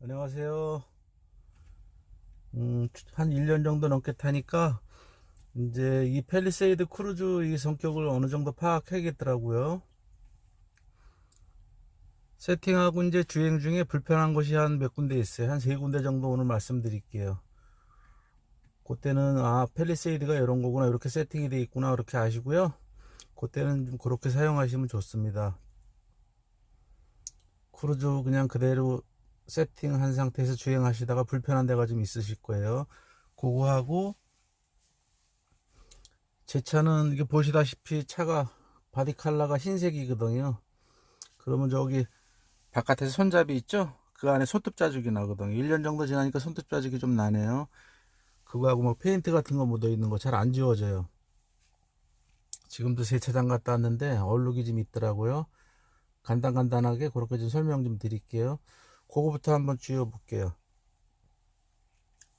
안녕하세요. 음, 한 1년 정도 넘게 타니까 이제 이 펠리세이드 크루즈 이 성격을 어느 정도 파악하겠더라고요. 세팅하고 이제 주행 중에 불편한 곳이 한 몇 군데 있어요. 한 세 군데 정도 오늘 말씀드릴게요. 그때는 아 펠리세이드가 이런 거구나 이렇게 세팅이 돼 있구나 그렇게 아시고요. 그때는 좀 그렇게 사용하시면 좋습니다. 크루즈 그냥 그대로 세팅한 상태에서 주행하시다가 불편한 데가 좀 있으실 거예요. 그거 하고 제 차는 이게 보시다시피 차가 바디 컬러가 흰색이거든요. 그러면 저기 바깥에서 손잡이 있죠? 그 안에 손톱 자국이 나거든요. 1년 정도 지나니까 손톱 자국이 좀 나네요. 그거하고 뭐 페인트 같은 거 묻어 있는 거 잘 안 지워져요. 지금도 세차장 갔다 왔는데 얼룩이 좀 있더라고요. 간단간단하게 그렇게 좀 설명 좀 드릴게요. 그거부터 한번 지워 볼게요.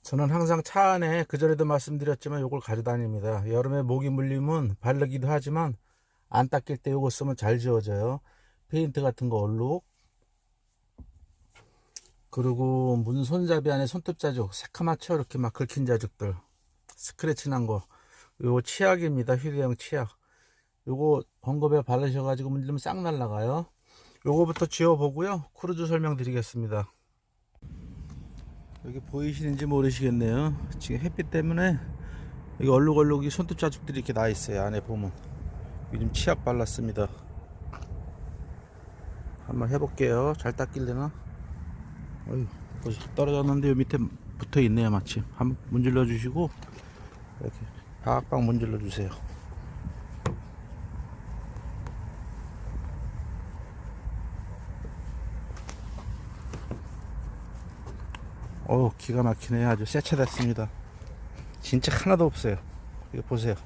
저는 항상 차 안에 그전에도 말씀드렸지만 이걸 가져다닙니다. 여름에 모기 물리면 바르기도 하지만 안 닦일 때 이거 쓰면 잘 지워져요. 페인트 같은 거 얼룩. 그리고 문 손잡이 안에 손톱 자국, 새카맣죠? 이렇게 막 긁힌 자국들. 스크래치 난 거. 요거 치약입니다. 휴대용 치약. 요거 헝겊에 바르셔가지고 문지르면 싹 날라가요. 요거부터 지워보고요. 크루즈 설명드리겠습니다. 여기 보이시는지 모르시겠네요. 지금 햇빛 때문에 여기 얼룩얼룩이 손톱 자국들이 이렇게 나 있어요. 안에 보면. 요즘 치약 발랐습니다. 한번 해볼게요. 잘 닦일려나? 어휴, 떨어졌는데 요 밑에 붙어 있네요. 마침. 한번 문질러 주시고 이렇게 박박 문질러 주세요. 어우 기가 막히네 아주 새차 됐습니다. 진짜 하나도 없어요. 이거 보세요.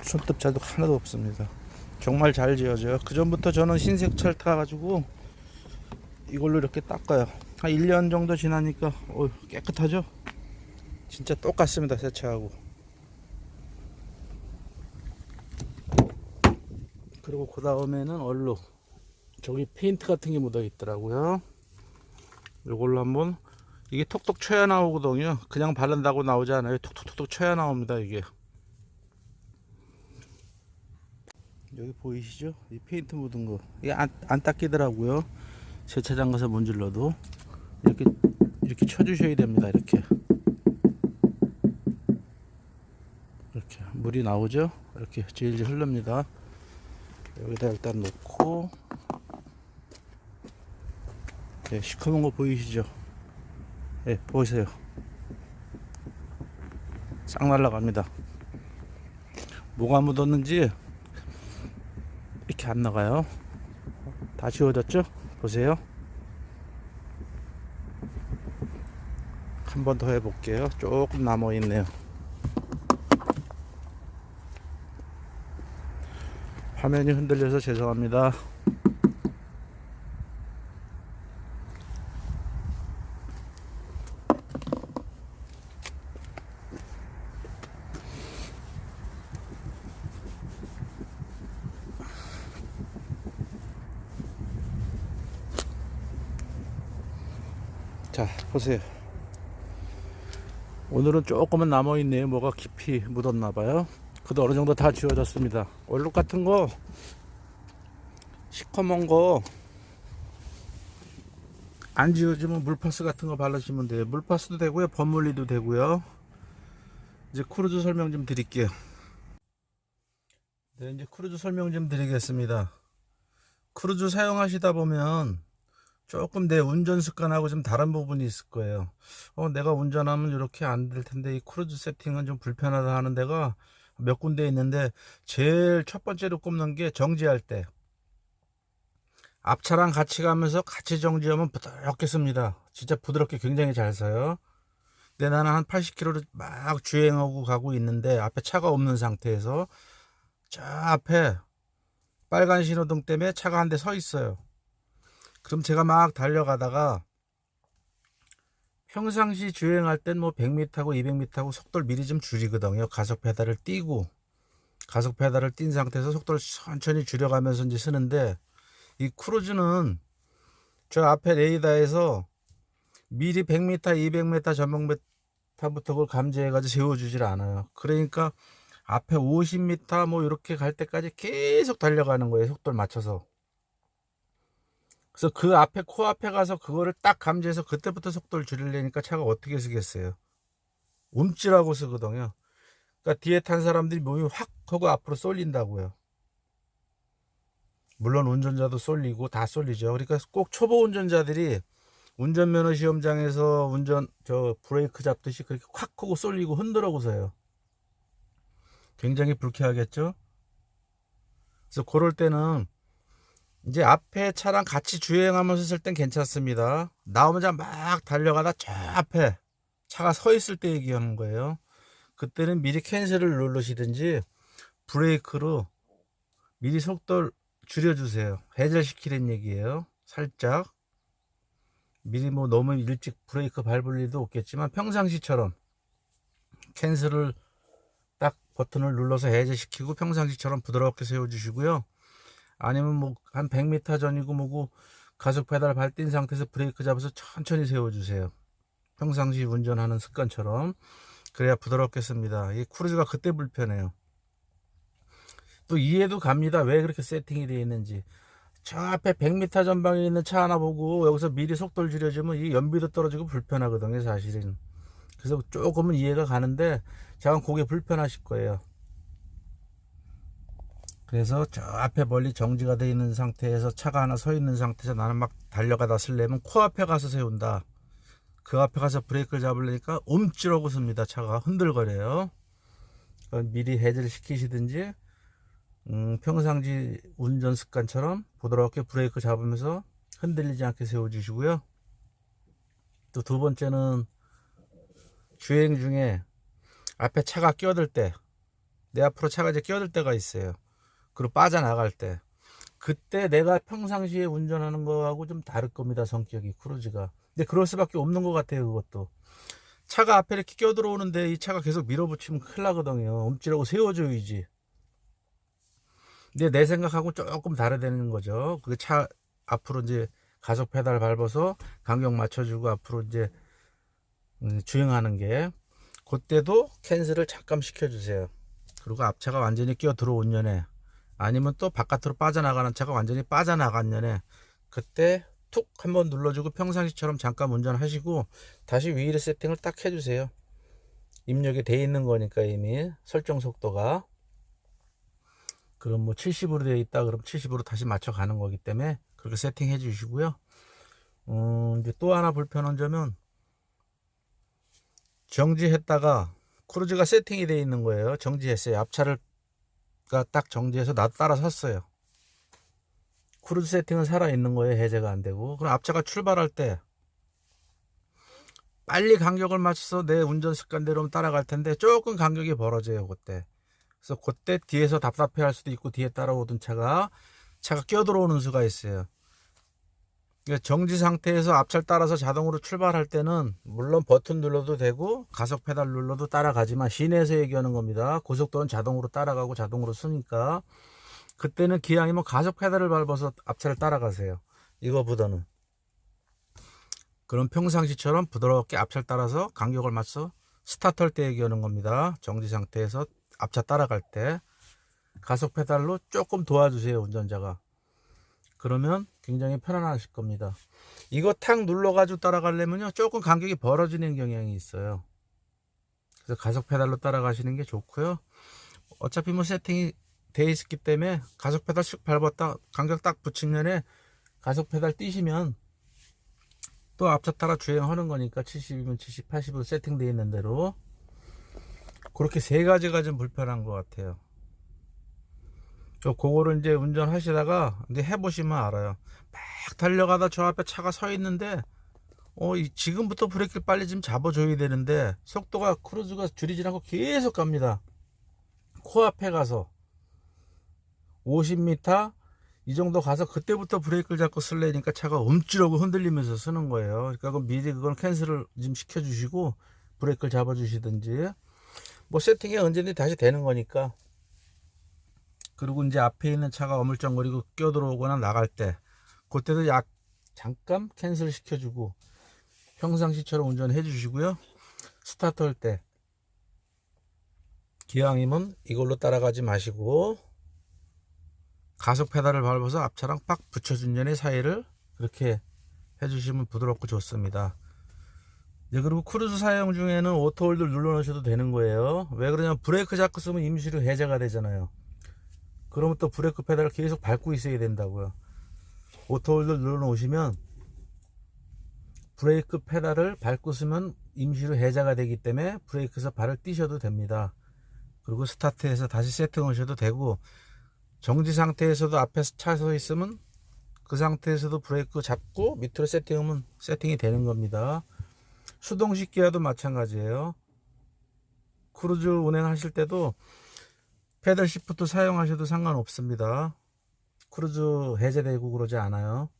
손톱 자도 하나도 없습니다. 정말 잘 지어져요. 그 전부터 저는 흰색 차를 타가지고 이걸로 이렇게 닦아요. 한 1년 정도 지나니까 어 깨끗하죠? 진짜 똑같습니다 새 차하고. 그리고 그 다음에는 얼룩. 저기 페인트 같은 게 묻어 있더라고요 이걸로 한번 이게 톡톡 쳐야 나오거든요. 그냥 바른다고 나오지 않아요. 톡톡톡톡 쳐야 나옵니다 이게. 여기 보이시죠? 이 페인트 묻은 거. 이게 안, 안 닦이더라고요. 세차장 가서 문질러도. 이렇게 이렇게 쳐주셔야 됩니다 이렇게. 이렇게 물이 나오죠? 이렇게 질질 흐릅니다. 여기다 일단 놓고 네, 시커먼 거 보이시죠? 네, 보이세요. 싹 날라갑니다. 뭐가 묻었는지 이렇게 안 나가요. 다 지워졌죠? 보세요. 한 번 더 해볼게요. 조금 남아 있네요. 화면이 흔들려서 죄송합니다. 자 보세요. 오늘은 조금은 남아있네요 뭐가 깊이 묻었나봐요. 그래도 어느 정도 다 지워졌습니다. 얼룩 같은 거 시커먼 거 안 지워지면 물파스 같은 거 바르시면 돼요. 물파스도 되고요. 버물리도 되고요. 이제 크루즈 설명 좀 드릴게요. 네 이제 크루즈 설명 좀 드리겠습니다. 크루즈 사용하시다 보면 조금 내 운전 습관하고 좀 다른 부분이 있을 거예요. 어, 내가 운전하면 이렇게 안 될 텐데 이 크루즈 세팅은 좀 불편하다 하는 데가 몇 군데 있는데 제일 첫 번째로 꼽는 게 정지할 때 앞차랑 같이 가면서 같이 정지하면 부드럽게 씁니다. 진짜 부드럽게 굉장히 잘 써요. 근데 나는 한 80km를 막 주행하고 가고 있는데 앞에 차가 없는 상태에서 저 앞에 빨간 신호등 때문에 차가 한 대 서 있어요. 그럼 제가 막 달려가다가 평상시 주행할 땐 뭐 100m하고 200m하고 속도를 미리 좀 줄이거든요. 가속 페달을 띄고 가속 페달을 띈 상태에서 속도를 천천히 줄여가면서 이제 쓰는데 이 크루즈는 저 앞에 레이더에서 미리 100m, 200m, 전방 메타부터 그걸 감지해가지고 세워주질 않아요. 그러니까 앞에 50m 뭐 이렇게 갈 때까지 계속 달려가는 거예요. 속도를 맞춰서. 그래서 그 앞에 코앞에 가서 그거를 딱 감지해서 그때부터 속도를 줄이려니까 차가 어떻게 쓰겠어요? 움찔하고 쓰거든요. 그러니까 뒤에 탄 사람들이 몸이 확 하고 앞으로 쏠린다고요. 물론 운전자도 쏠리고 다 쏠리죠. 그러니까 꼭 초보 운전자들이 운전면허 시험장에서 운전 저 브레이크 잡듯이 그렇게 확 하고 쏠리고 흔들어고서요. 굉장히 불쾌하겠죠. 그래서 그럴 때는 이제 앞에 차랑 같이 주행하면서 쓸땐 괜찮습니다. 나오자 막 달려가다 저 앞에 차가 서 있을 때 얘기하는 거예요. 그때는 미리 캔슬을 누르시든지 브레이크로 미리 속도를 줄여주세요. 해절시키는 얘기예요. 살짝. 미리 뭐 너무 일찍 브레이크 밟을 일도 없겠지만 평상시처럼 캔슬을 딱 버튼을 눌러서 해제시키고 평상시처럼 부드럽게 세워주시고요. 아니면 뭐 한 100m 전이고 뭐고 가속 페달 밟힌 상태에서 브레이크 잡아서 천천히 세워주세요. 평상시 운전하는 습관처럼 그래야 부드럽게 씁니다. 이 크루즈가 그때 불편해요. 또 이해도 갑니다. 왜 그렇게 세팅이 되어 있는지. 저 앞에 100m 전방에 있는 차 하나 보고 여기서 미리 속도를 줄여주면 이 연비도 떨어지고 불편하거든요, 사실은. 그래서 조금은 이해가 가는데, 제가 그게 불편하실 거예요. 그래서 저 앞에 멀리 정지가 되어 있는 상태에서 차가 하나 서 있는 상태에서 나는 막 달려가다 쓸려면 코앞에 가서 세운다. 그 앞에 가서 브레이크를 잡으려니까 움찔하고 씁니다. 차가 흔들거려요. 미리 해제를 시키시든지 음, 평상시 운전 습관처럼 부드럽게 브레이크 잡으면서 흔들리지 않게 세워주시고요. 또 두 번째는 주행 중에 앞에 차가 끼어들 때, 내 앞으로 차가 이제 끼어들 때가 있어요. 그리고 빠져나갈 때. 그때 내가 평상시에 운전하는 거하고 좀 다를 겁니다, 성격이, 크루즈가. 근데 그럴 수밖에 없는 것 같아요, 그것도. 차가 앞에 이렇게 끼어들어오는데 이 차가 계속 밀어붙이면 큰일 나거든요. 엄지라고 세워줘야지. 근데 내 생각하고 조금 다르다는 거죠. 그차 앞으로 이제 가속 페달 밟아서 간격 맞춰주고 앞으로 이제 음, 주행하는 게 그때도 캔슬을 잠깐 시켜주세요. 그리고 앞차가 완전히 끼어 들어온 년에 아니면 또 바깥으로 빠져나가는 차가 완전히 빠져나간 년에 그때 툭 한번 눌러주고 평상시처럼 잠깐 운전하시고 다시 위로 세팅을 딱 해주세요. 입력이 돼 있는 거니까 이미 설정 속도가 그럼 뭐 70으로 되어 있다 그럼 70으로 다시 맞춰 가는 거기 때문에 그렇게 세팅해 주시고요. 음, 이제 또 하나 불편한 점은 정지했다가 크루즈가 세팅이 되어 있는 거예요. 정지했어요. 앞차를 딱 정지해서 나 따라 섰어요. 크루즈 세팅은 살아 있는 거예요. 해제가 안 되고. 그럼 앞차가 출발할 때 빨리 간격을 맞춰서 내 운전 습관대로 따라갈 텐데 조금 간격이 벌어져요. 그때. 그래서 그때 뒤에서 답답해 할 수도 있고 뒤에 따라오던 차가 차가 끼어들어오는 수가 있어요. 그러니까 정지 상태에서 앞차를 따라서 자동으로 출발할 때는 물론 버튼 눌러도 되고 가속 페달 눌러도 따라가지만 시내에서 얘기하는 겁니다. 고속도로는 자동으로 따라가고 자동으로 쓰니까 그때는 기왕이면 가속 페달을 밟아서 앞차를 따라가세요. 이거보다는 그럼 평상시처럼 부드럽게 앞차를 따라서 간격을 맞춰 스타트 할 때 얘기하는 겁니다. 정지 상태에서 앞차 따라갈 때 가속 페달로 조금 도와주세요 운전자가 그러면 굉장히 편안하실 겁니다. 이거 탁 눌러가지고 따라가려면요 조금 간격이 벌어지는 경향이 있어요. 그래서 가속 페달로 따라가시는 게 좋고요. 어차피 뭐 세팅이 돼 있기 때문에 가속 페달 슉 밟았다 간격 딱 붙이면에 가속 페달 띄시면 또 앞차 따라 주행하는 거니까 70이면 70, 80으로 세팅되어 있는 대로 그렇게 세 가지가 좀 불편한 것 같아요. 저 그거를 이제 운전하시다가 이제 해보시면 알아요. 막 달려가다 저 앞에 차가 서 있는데 어 이- 지금부터 브레이크를 빨리 좀 잡아줘야 되는데 속도가 크루즈가 줄이지 않고 계속 갑니다. 코앞에 가서 50m 이 정도 가서 그때부터 브레이크를 잡고 쓸래니까 차가 움찔하고 흔들리면서 쓰는 거예요. 그러니까 그건 미리 그건 캔슬을 좀 시켜주시고 브레이크를 잡아주시든지 뭐 세팅이 언제든지 다시 되는 거니까 그리고 이제 앞에 있는 차가 어물쩡거리고 끼어들어오거나 나갈 때 그때도 약 잠깐 캔슬 시켜주고 평상시처럼 운전해 주시고요. 스타트 할 때 기왕이면 이걸로 따라가지 마시고 가속 페달을 밟아서 앞차랑 빡 붙여준 전에 사이를 그렇게 해주시면 부드럽고 좋습니다. 네, 그리고 크루즈 사용 중에는 오토홀드 눌러 놓으셔도 되는 거예요. 왜 그러냐면 브레이크 잡고 쓰면 임시로 해제가 되잖아요. 그러면 또 브레이크 페달을 계속 밟고 있어야 된다고요. 오토홀드 눌러 놓으시면 브레이크 페달을 밟고 쓰면 임시로 해제가 되기 때문에 브레이크에서 발을 띄셔도 됩니다. 그리고 스타트해서 다시 세팅 하셔도 되고 정지 상태에서도 앞에 차 서 있으면 그 상태에서도 브레이크 잡고 밑으로 세팅하면 세팅이 되는 겁니다. 수동식 기아도 마찬가지예요. 크루즈 운행하실 때도 페달 시프트 사용하셔도 상관없습니다. 크루즈 해제되고 그러지 않아요.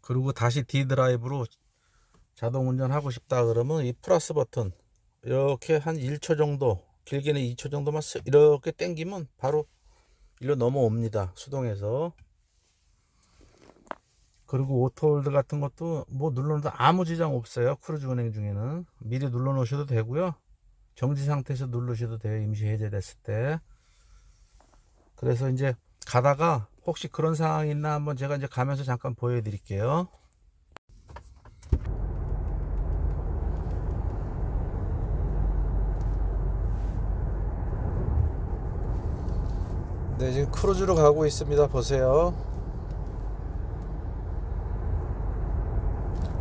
그리고 다시 D 드라이브로 자동 운전하고 싶다 그러면 이 플러스 버튼 이렇게 한 1초 정도 길게는 2초 정도만 쓱 이렇게 당기면 바로 일로 넘어옵니다. 수동에서. 그리고 오토홀드 같은 것도 뭐 눌러도 아무 지장 없어요. 크루즈 운행 중에는 미리 눌러 놓으셔도 되고요. 정지 상태에서 누르셔도 돼요. 임시 해제됐을 때. 그래서 이제 가다가 혹시 그런 상황이 있나 한번 제가 이제 가면서 잠깐 보여드릴게요. 네, 지금 크루즈로 가고 있습니다. 보세요.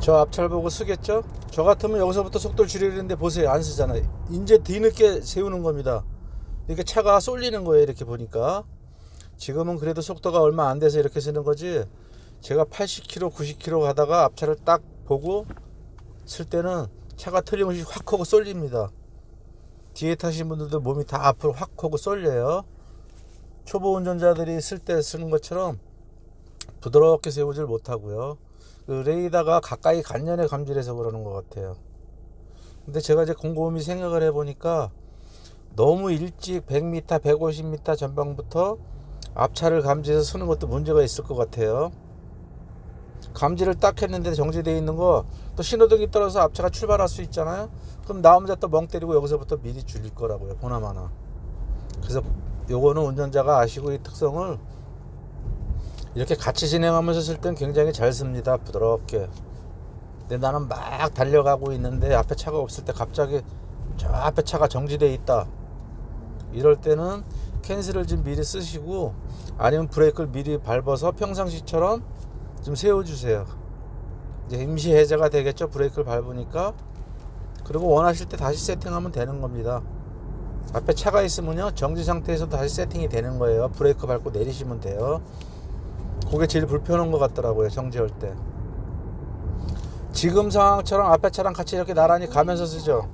저 앞차를 보고 쓰겠죠? 저 같으면 여기서부터 속도를 줄이려는데 보세요. 안 쓰잖아요. 이제 뒤늦게 세우는 겁니다. 이렇게 차가 쏠리는 거예요. 이렇게 보니까. 지금은 그래도 속도가 얼마 안 돼서 이렇게 쓰는 거지. 제가 80km, 90km 가다가 앞차를 딱 보고 쓸 때는 차가 틀림없이 확 하고 쏠립니다. 뒤에 타신 분들도 몸이 다 앞으로 확 하고 쏠려요. 초보 운전자들이 쓸 때 쓰는 것처럼 부드럽게 세우질 못하고요. 그 레이더가 가까이 간년에 감지해서 그러는 것 같아요. 근데 제가 이제 곰곰이 생각을 해보니까 너무 일찍 100m, 150m 전방부터 앞차를 감지해서 쓰는 것도 문제가 있을 것 같아요. 감지를 딱 했는데 정지되어 있는 거 또 신호등이 떨어서 앞차가 출발할 수 있잖아요. 그럼 나 혼자 또 멍 때리고 여기서부터 미리 줄일 거라고요. 보나마나. 그래서 요거는 운전자가 아시고 이 특성을 이렇게 같이 진행하면서 쓸 땐 굉장히 잘 씁니다. 부드럽게. 근데 나는 막 달려가고 있는데 앞에 차가 없을 때 갑자기 저 앞에 차가 정지돼 있다. 이럴 때는 캔슬을 좀 미리 쓰시고 아니면 브레이크를 미리 밟아서 평상시처럼 좀 세워주세요. 이제 임시 해제가 되겠죠. 브레이크를 밟으니까. 그리고 원하실 때 다시 세팅하면 되는 겁니다. 앞에 차가 있으면요. 정지 상태에서 다시 세팅이 되는 거예요. 브레이크 밟고 내리시면 돼요. 그게 제일 불편한 것 같더라고요. 정지할 때. 지금 상황처럼 앞에 차랑 같이 이렇게 나란히 가면서 쓰죠.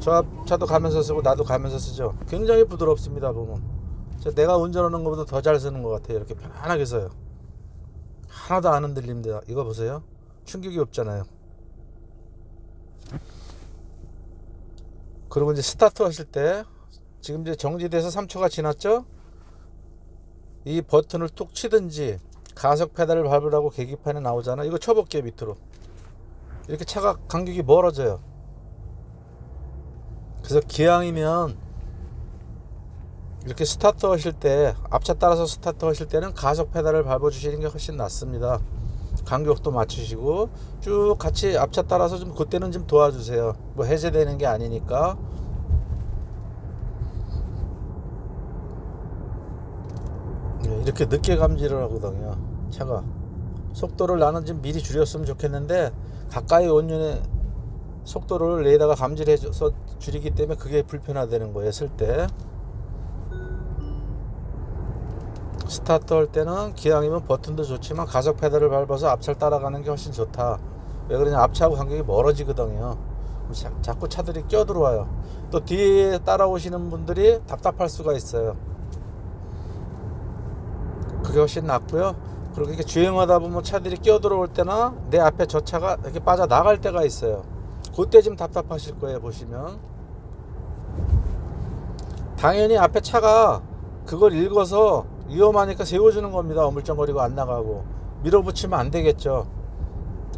저 앞 차도 가면서 쓰고 나도 가면서 쓰죠. 굉장히 부드럽습니다. 보면. 저 내가 운전하는 것보다 더 잘 쓰는 것 같아요. 이렇게 편하게 써요. 하나도 안 흔들립니다. 이거 보세요. 충격이 없잖아요. 그리고 이제 스타트 하실 때 지금 이제 정지돼서 3초가 지났죠? 이 버튼을 툭 치든지 가속 페달을 밟으라고 계기판에 나오잖아. 이거 쳐볼게요 밑으로. 이렇게 차가 간격이 멀어져요. 그래서 기왕이면 이렇게 스타트 하실 때 앞차 따라서 스타트 하실 때는 가속 페달을 밟아 주시는 게 훨씬 낫습니다. 간격도 맞추시고 쭉 같이 앞차 따라서 좀 그때는 좀 도와주세요. 뭐 해제되는 게 아니니까. 이렇게 늦게 감지를 하거든요. 차가 속도를 나는 좀 미리 줄였으면 좋겠는데 가까이 온년에 속도를 레이더가 감지를 해줘서 줄이기 때문에 그게 불편하다는 거예요. 쓸 때. 스타트 할 때는 기왕이면 버튼도 좋지만 가속 페달을 밟아서 앞차를 따라가는 게 훨씬 좋다. 왜 그러냐 앞차하고 간격이 멀어지거든요. 자, 자꾸 차들이 껴들어와요. 또 뒤에 따라오시는 분들이 답답할 수가 있어요. 그게 훨씬 낫고요. 그리고 이렇게 주행하다 보면 차들이 껴들어올 때나 내 앞에 저 차가 이렇게 빠져 나갈 때가 있어요. 그때 좀 답답하실 거예요. 보시면 당연히 앞에 차가 그걸 읽어서 위험하니까 세워주는 겁니다. 어물쩡거리고 안 나가고. 밀어붙이면 안 되겠죠.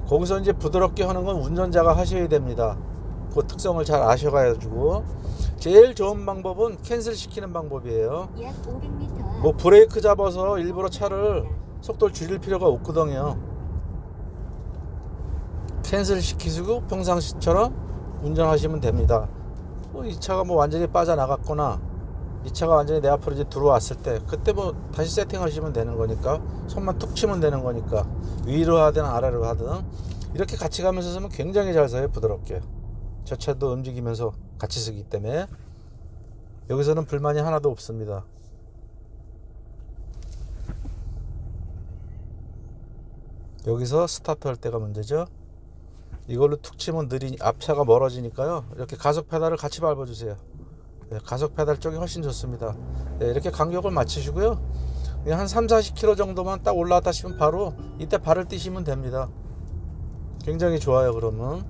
거기서 이제 부드럽게 하는 건 운전자가 하셔야 됩니다. 그 특성을 잘 아셔가지고 제일 좋은 방법은 캔슬 시키는 방법이에요. 약 500m 뭐 브레이크 잡아서 일부러 차를 속도를 줄일 필요가 없거든요. 캔슬 시키시고 평상시처럼 운전하시면 됩니다. 뭐 이 차가 뭐 완전히 빠져나갔거나 이 차가 완전히 내 앞으로 이제 들어왔을 때 그때 뭐 다시 세팅하시면 되는 거니까 손만 툭 치면 되는 거니까 위로 하든 아래로 하든 이렇게 같이 가면서 쓰면 굉장히 잘 서요 부드럽게 저 차도 움직이면서 같이 쓰기 때문에 여기서는 불만이 하나도 없습니다. 여기서 스타트 할 때가 문제죠. 이걸로 툭 치면 느리 앞차가 멀어지니까요. 이렇게 가속 페달을 같이 밟아 주세요. 네, 가속 페달 쪽이 훨씬 좋습니다. 네, 이렇게 간격을 맞추시고요. 한 3, 40km 정도만 딱 올라왔다 싶으면 바로 이때 발을 띄시면 됩니다. 굉장히 좋아요, 그러면.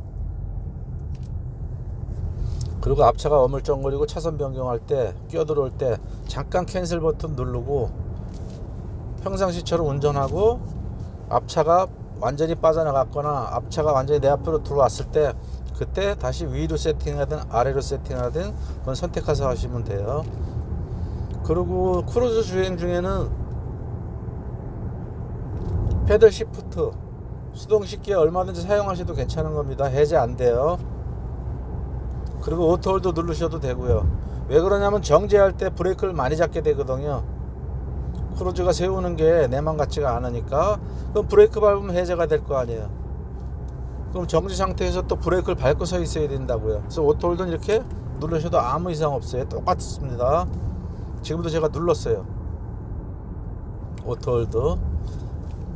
그리고 앞차가 어물쩡거리고 차선 변경할 때, 끼어들어올 때 잠깐 캔슬 버튼 누르고 평상시처럼 운전하고 앞차가 완전히 빠져나갔거나 앞차가 완전히 내 앞으로 들어왔을 때 그때 다시 위로 세팅하든 아래로 세팅하든 그건 선택해서 하시면 돼요. 그리고 크루즈 주행 중에는 패들 시프트 수동 식기 얼마든지 사용하셔도 괜찮은 겁니다. 해제 안 돼요. 그리고 오토홀도 누르셔도 되고요. 왜 그러냐면 정지할 때 브레이크를 많이 잡게 되거든요. 크루즈가 세우는 게 내 맘 같지가 않으니까 그럼 브레이크 밟으면 해제가 될 거 아니에요. 그럼 정지 상태에서 또 브레이크를 밟고 서 있어야 된다고요. 그래서 오토홀드는 이렇게 누르셔도 아무 이상 없어요. 똑같습니다. 지금도 제가 눌렀어요. 오토홀드.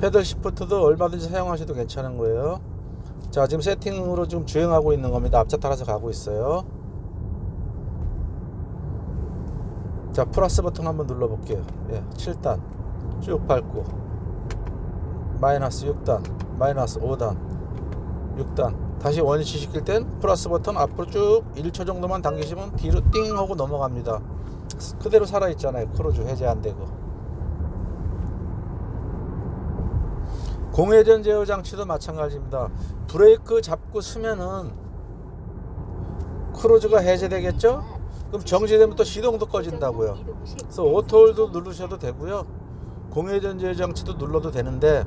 패들 시프트도 얼마든지 사용하셔도 괜찮은 거예요. 자, 지금 세팅으로 지금 주행하고 있는 겁니다. 앞차 따라서 가고 있어요. 자, 플러스 버튼 한번 눌러 볼게요. 예, 7단 쭉 밟고 마이너스 6단, 마이너스 5단, 6단. 다시 원위치 시킬 땐 플러스 버튼 앞으로 쭉 1초 정도만 당기시면 뒤로 띵 하고 넘어갑니다. 그대로 살아 있잖아요. 크루즈 해제 안 되고. 공회전 제어 장치도 마찬가지입니다. 브레이크 잡고 쓰면은 크루즈가 해제되겠죠? 그럼 정지되면 또 시동도 꺼진다고요. 그래서 오토홀도 누르셔도 되고요. 공회전 제어 장치도 눌러도 되는데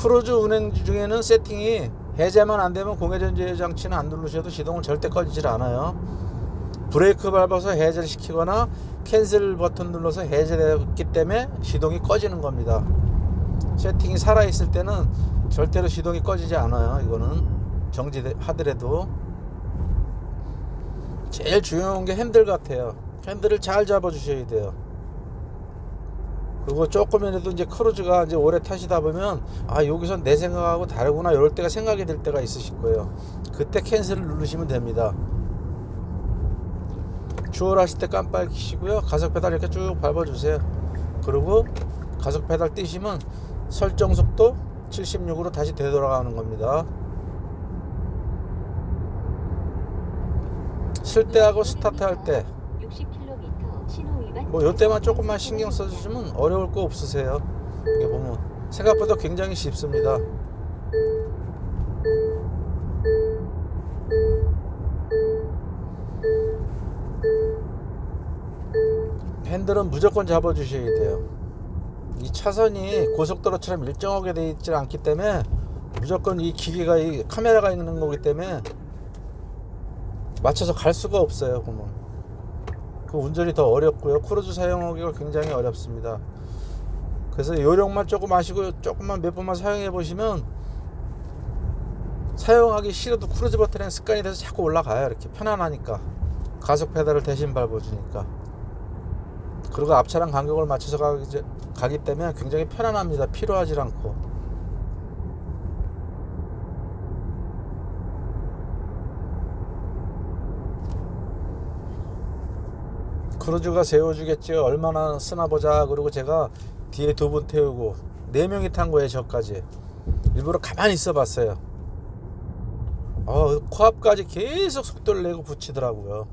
크루즈 운행 중에는 세팅이 해제만 안 되면 공회전 제어 장치는 안 누르셔도 시동은 절대 꺼지질 않아요. 브레이크 밟아서 해제를 시키거나 캔슬 버튼 눌러서 해제됐기 때문에 시동이 꺼지는 겁니다. 세팅이 살아 있을 때는 절대로 시동이 꺼지지 않아요. 이거는 정지하더라도 제일 중요한 게 핸들 같아요. 핸들을 잘 잡아 주셔야 돼요. 그리고 조금이라도 이제 크루즈가 이제 오래 타시다 보면 아 여기서 내 생각하고 다르구나 이럴 때가 생각이 들 때가 있으실 거예요. 그때 캔슬을 누르시면 됩니다. 주얼하실 때 깜빡이 켜시고요. 가속 페달 이렇게 쭉 밟아 주세요. 그리고 가속 페달 띄시면 설정 속도 76으로 다시 되돌아가는 겁니다. 쓸 때하고 스타트 할때 60km 신호 위반 뭐 요때만 조금만 신경 써주시면 어려울 거 없으세요. 이게 보면 생각보다 굉장히 쉽습니다. 핸들은 무조건 잡아주셔야 돼요. 이 차선이 고속도로처럼 일정하게 되어 있지 않기 때문에 무조건 이 기계가 이 카메라가 있는 거기 때문에 맞춰서 갈 수가 없어요. 보면. 그 운전이 더 어렵고요. 크루즈 사용하기가 굉장히 어렵습니다. 그래서 요령만 조금 아시고 조금만 몇 번만 사용해 보시면 사용하기 싫어도 크루즈 버튼에 습관이 돼서 자꾸 올라가요. 이렇게 편안하니까 가속 페달을 대신 밟아주니까 그리고 앞차랑 간격을 맞춰서 가기, 가기 때문에 굉장히 편안합니다. 피로하지 않고 크루즈가 세워주겠죠. 얼마나 쓰나 보자. 그리고 제가 뒤에 두 분 태우고 네 명이 탄 거예요. 저까지 일부러 가만히 있어 봤어요. 어, 코앞까지 계속 속도를 내고 붙이더라고요.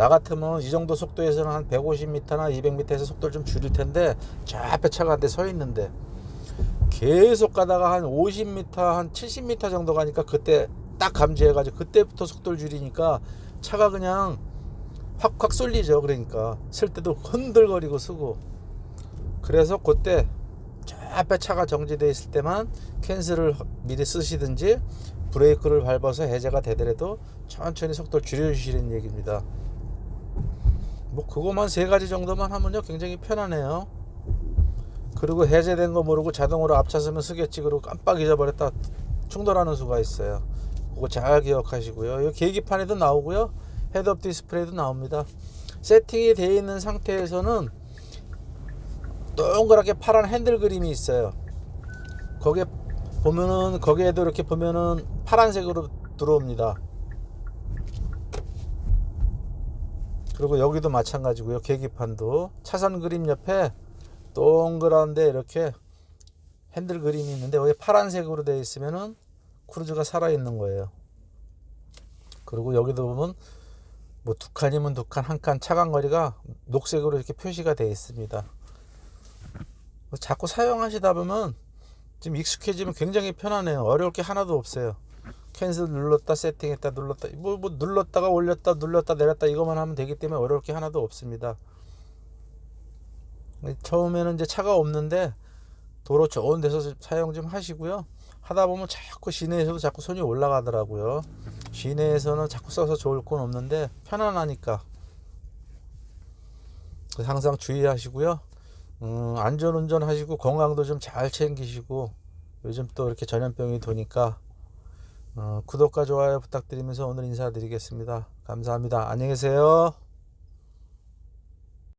나 같으면 이 정도 속도에서는 한 150m나 200m에서 속도를 좀 줄일 텐데 저 앞에 차가 안돼서 있는데 계속 가다가 한 50m, 한 70m 정도 가니까 그때 딱 감지해가지고 그때부터 속도를 줄이니까 차가 그냥 확확 쏠리죠. 그러니까 쓸 때도 흔들거리고 쓰고 그래서 그때 저 앞에 차가 정지되어 있을 때만 캔슬을 미리 쓰시든지 브레이크를 밟아서 해제가 되더라도 천천히 속도를 줄여주시는 얘기입니다. 뭐 그거만 세 가지 정도만 하면요 굉장히 편하네요. 그리고 해제된 거 모르고 자동으로 앞차서면 쓰겠지 그러고 깜빡 잊어버렸다 충돌하는 수가 있어요. 그거 잘 기억하시고요. 이 계기판에도 나오고요. 헤드업 디스플레이도 나옵니다. 세팅이 되어 있는 상태에서는 동그랗게 파란 핸들 그림이 있어요. 거기에 보면은 거기에도 이렇게 보면은 파란색으로 들어옵니다. 그리고 여기도 마찬가지고요. 계기판도 차선 그림 옆에 동그란데 이렇게 핸들 그림이 있는데 여기 파란색으로 되어 있으면은 크루즈가 살아 있는 거예요. 그리고 여기도 보면 뭐 두 칸이면 두 칸, 한 칸 차간 거리가 녹색으로 이렇게 표시가 되어 있습니다. 뭐 자꾸 사용하시다 보면 좀 익숙해지면 굉장히 편하네요. 어려울 게 하나도 없어요. 캔슬 눌렀다 세팅했다 눌렀다 뭐, 뭐 눌렀다가 올렸다 눌렀다 내렸다 이것만 하면 되기 때문에 어려울 게 하나도 없습니다. 처음에는 이제 차가 없는데 도로 좋은 데서 사용 좀 하시고요. 하다 보면 자꾸 시내에서도 자꾸 손이 올라가더라고요. 시내에서는 자꾸 써서 좋을 건 없는데 편안하니까 항상 주의하시고요. 음, 안전운전 하시고 건강도 좀 잘 챙기시고 요즘 또 이렇게 전염병이 도니까 어, 구독과 좋아요 부탁드리면서 오늘 인사드리겠습니다. 감사합니다. 안녕히 계세요.